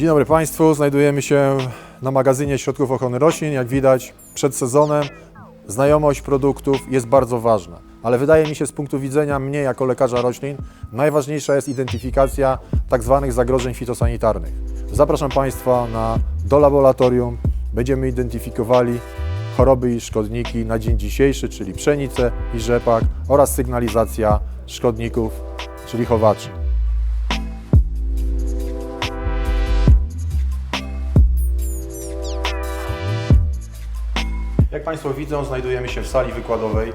Dzień dobry Państwu, znajdujemy się na magazynie środków ochrony roślin. Jak widać przed sezonem znajomość produktów jest bardzo ważna, ale wydaje mi się z punktu widzenia mnie jako lekarza roślin najważniejsza jest identyfikacja tak zwanych zagrożeń fitosanitarnych. Zapraszam Państwa na, do laboratorium, będziemy identyfikowali choroby i szkodniki na dzień dzisiejszy, czyli pszenicę i rzepak oraz sygnalizacja szkodników, czyli chowaczy. Jak Państwo widzą, znajdujemy się w sali wykładowej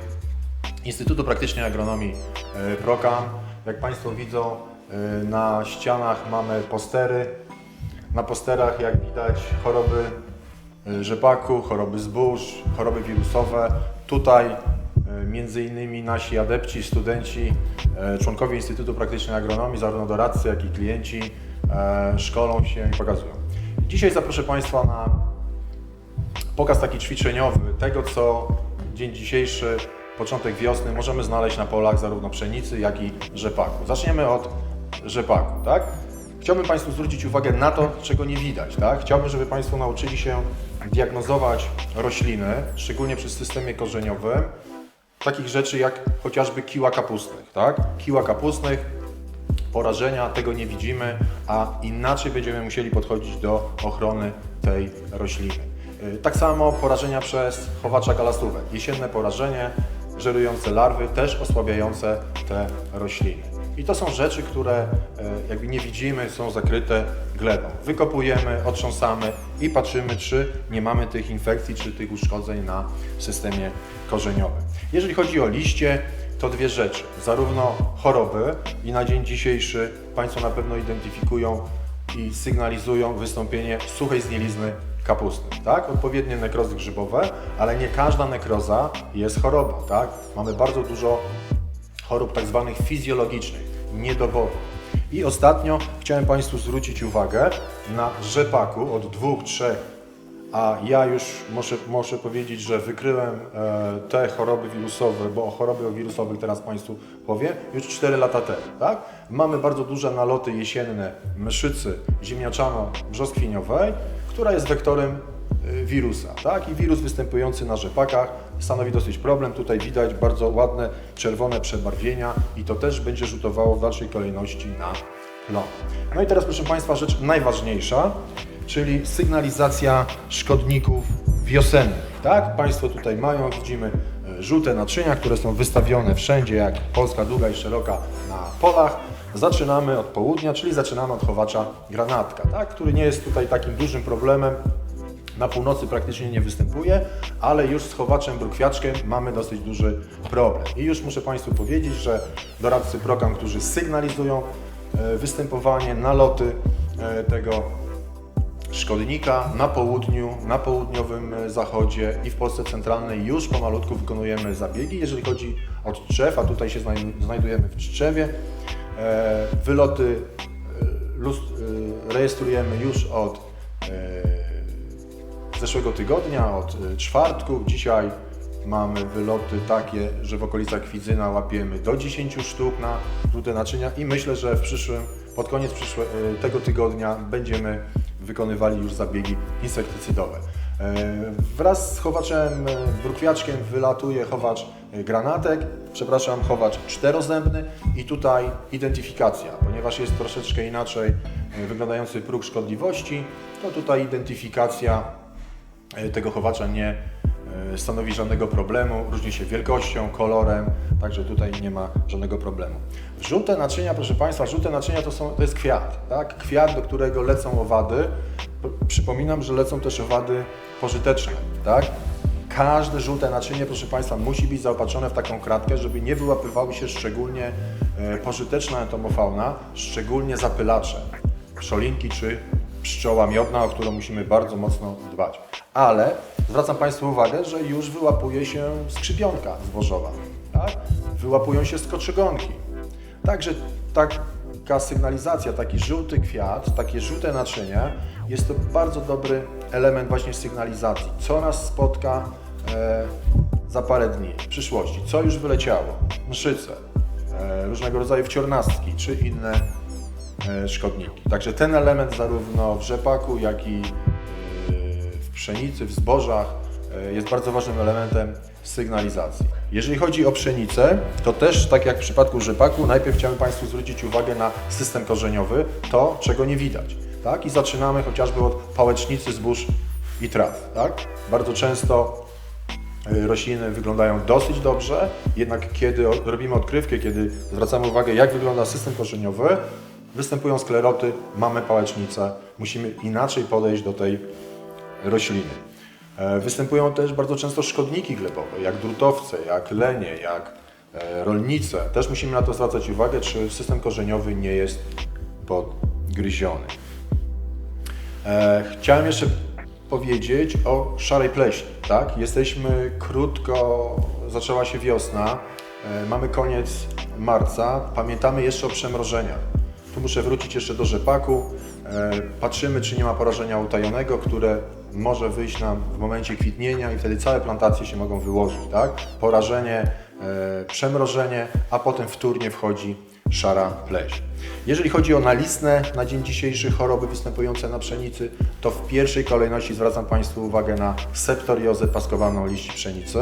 Instytutu Praktycznej Agronomii e, PROKAM. Jak Państwo widzą, e, na ścianach mamy postery. Na posterach, jak widać, choroby e, rzepaku, choroby zbóż, choroby wirusowe. Tutaj między innymi nasi adepci, studenci, członkowie Instytutu Praktycznej Agronomii, zarówno doradcy, jak i klienci szkolą się i pokazują. Dzisiaj zaproszę Państwa na pokaz taki ćwiczeniowy tego, co dzień dzisiejszy, początek wiosny, możemy znaleźć na polach zarówno pszenicy, jak i rzepaku. Zaczniemy od rzepaku, tak? Chciałbym Państwu zwrócić uwagę na to, czego nie widać, tak? Chciałbym, żeby Państwo nauczyli się diagnozować rośliny, szczególnie przy systemie korzeniowym, takich rzeczy jak chociażby kiła kapustnych, tak? Kiła kapustnych, porażenia, tego nie widzimy, a inaczej będziemy musieli podchodzić do ochrony tej rośliny. Y, Tak samo porażenia przez chowacza galastówek. Jesienne porażenie, żerujące larwy, też osłabiające te rośliny. I to są rzeczy, które e, jakby nie widzimy, są zakryte glebą. Wykopujemy, otrząsamy i patrzymy, czy nie mamy tych infekcji, czy tych uszkodzeń na systemie korzeniowym. Jeżeli chodzi o liście, to dwie rzeczy. Zarówno choroby i na dzień dzisiejszy Państwo na pewno identyfikują i sygnalizują wystąpienie suchej znielizny kapusty, tak? Odpowiednie nekrozy grzybowe, ale nie każda nekroza jest chorobą, tak? Mamy bardzo dużo chorób tak zwanych fizjologicznych, niedoboru. I ostatnio chciałem Państwu zwrócić uwagę na rzepaku od dwóch, trzech, a ja już muszę, muszę powiedzieć, że wykryłem e, te choroby wirusowe, bo o choroby wirusowych teraz Państwu powiem, już 4 lata temu. Tak? Mamy bardzo duże naloty jesienne mszycy ziemniaczano-brzoskwiniowej, która jest wektorem y, wirusa. Tak? I wirus występujący na rzepakach stanowi dosyć problem. Tutaj widać bardzo ładne czerwone przebarwienia i to też będzie rzutowało w dalszej kolejności na plon. No i teraz proszę Państwa rzecz najważniejsza, czyli sygnalizacja szkodników wiosennych. Tak? Państwo tutaj mają, widzimy e, żółte naczynia, które są wystawione wszędzie, jak Polska długa i szeroka na polach. Zaczynamy od południa, czyli zaczynamy od chowacza granatka, tak? który nie jest tutaj takim dużym problemem. Na północy praktycznie nie występuje, ale już z chowaczem brukwiaczkiem mamy dosyć duży problem. I już muszę Państwu powiedzieć, że doradcy program, którzy sygnalizują e, występowanie, naloty e, tego szkodnika na południu, na południowym e, zachodzie i w Polsce centralnej już pomalutku wykonujemy zabiegi. Jeżeli chodzi o drzew, a tutaj się znaj- znajdujemy w Tczewie, wyloty e, e, rejestrujemy już od e, zeszłego tygodnia, od e, czwartku. Dzisiaj mamy wyloty takie, że w okolicach Kwidzyna łapiemy do 10 sztuk na żółte naczynia i myślę, że w przyszłym, pod koniec przyszłe, e, tego tygodnia będziemy wykonywali już zabiegi insektycydowe. E, Wraz z chowaczem e, brukwiaczkiem wylatuje chowacz e, granatek, przepraszam, chowacz czterozębny. I tutaj identyfikacja, ponieważ jest troszeczkę inaczej wyglądający próg szkodliwości, to tutaj identyfikacja tego chowacza nie stanowi żadnego problemu, różni się wielkością, kolorem, także tutaj nie ma żadnego problemu. Żółte naczynia, proszę Państwa, żółte naczynia to, są, to jest kwiat, tak? Kwiat, do którego lecą owady. Przypominam, że lecą też owady pożyteczne, tak? Każde żółte naczynie, proszę Państwa, musi być zaopatrzone w taką kratkę, żeby nie wyłapywały się szczególnie e, pożyteczna entomofauna, szczególnie zapylacze, pszczolinki czy pszczoła miodna, o którą musimy bardzo mocno dbać. Ale zwracam Państwu uwagę, że już wyłapuje się skrzypionka zbożowa, tak? wyłapują się skoczygonki. Także taka sygnalizacja, taki żółty kwiat, takie żółte naczynie jest to bardzo dobry element właśnie sygnalizacji. Co nas spotka e, za parę dni w przyszłości, co już wyleciało, mszyce, e, różnego rodzaju wciornastki czy inne e, szkodniki. Także ten element zarówno w rzepaku, jak i pszenicy, w zbożach e, jest bardzo ważnym elementem sygnalizacji. Jeżeli chodzi o pszenicę, to też tak jak w przypadku rzepaku, najpierw chciałem Państwu zwrócić uwagę na system korzeniowy, to czego nie widać. Tak? I zaczynamy chociażby od pałecznicy zbóż i traw. Tak? Bardzo często y, rośliny wyglądają dosyć dobrze, jednak kiedy robimy odkrywkę, kiedy zwracamy uwagę, jak wygląda system korzeniowy, występują skleroty, mamy pałecznicę, musimy inaczej podejść do tej rośliny. E, Występują też bardzo często szkodniki glebowe, jak drutowce, jak lenie, jak e, rolnice. Też musimy na to zwracać uwagę, czy system korzeniowy nie jest podgryziony. E, Chciałem jeszcze powiedzieć o szarej pleśni. Tak? Jesteśmy krótko, zaczęła się wiosna, mamy koniec marca, pamiętamy jeszcze o przemrożeniach. Tu muszę wrócić jeszcze do rzepaku. E, Patrzymy, czy nie ma porażenia utajonego, które może wyjść nam w momencie kwitnienia i wtedy całe plantacje się mogą wyłożyć. Tak? Porażenie, e, przemrożenie, a potem wtórnie wchodzi szara pleśń. Jeżeli chodzi o nalistne na dzień dzisiejszy choroby występujące na pszenicy, to w pierwszej kolejności zwracam Państwu uwagę na septoriozę paskowaną liści pszenicy.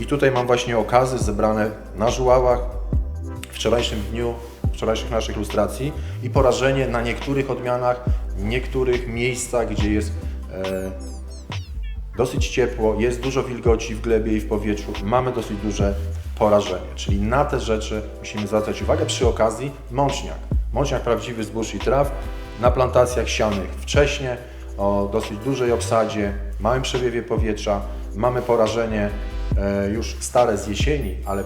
I tutaj mam właśnie okazy zebrane na żuławach w wczorajszym dniu, wczorajszych naszych ilustracji i porażenie na niektórych odmianach, niektórych miejscach, gdzie jest e, dosyć ciepło, jest dużo wilgoci w glebie i w powietrzu, mamy dosyć duże porażenie. Czyli na te rzeczy musimy zwracać uwagę. Przy okazji mączniak. Mączniak prawdziwy zbóż i traw na plantacjach sianych wcześnie, o dosyć dużej obsadzie, małym przewiewie powietrza. Mamy porażenie e, już stare z jesieni, ale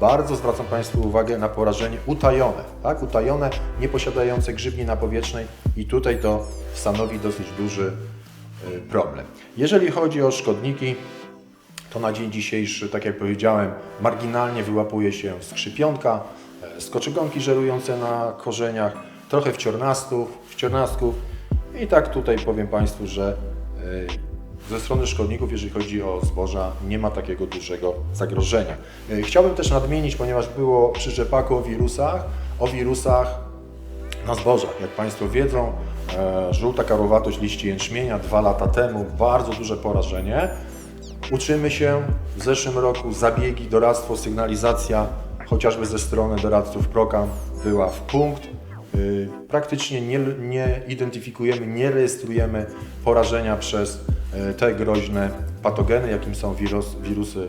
bardzo zwracam Państwu uwagę na porażenie utajone, tak? utajone, nie posiadające grzybni napowietrznej i tutaj to stanowi dosyć duży y, problem. Jeżeli chodzi o szkodniki, to na dzień dzisiejszy, tak jak powiedziałem, marginalnie wyłapuje się skrzypionka, e, skoczygonki żerujące na korzeniach, trochę wciornastów, wciornastków i tak tutaj powiem Państwu, że e, ze strony szkodników, jeżeli chodzi o zboża, nie ma takiego dużego zagrożenia. E, Chciałbym też nadmienić, ponieważ było przy rzepaku o wirusach, o wirusach na zbożach. Jak Państwo wiedzą, e, żółta karowatość liści jęczmienia dwa lata temu, bardzo duże porażenie. Uczymy się w zeszłym roku zabiegi, doradztwo, sygnalizacja, chociażby ze strony doradców Prokam była w punkt. Y, Praktycznie nie, nie identyfikujemy, nie rejestrujemy porażenia przez te groźne patogeny, jakim są wirus, wirusy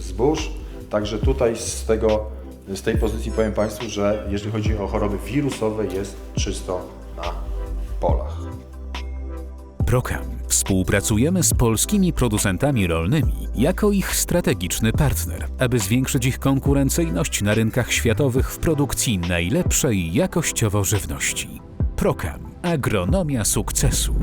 zbóż. Także tutaj z, tego, z tej pozycji powiem Państwu, że jeżeli chodzi o choroby wirusowe jest czysto na polach. Prokam. Współpracujemy z polskimi producentami rolnymi jako ich strategiczny partner, aby zwiększyć ich konkurencyjność na rynkach światowych w produkcji najlepszej jakościowo żywności. Prokam. Agronomia sukcesu.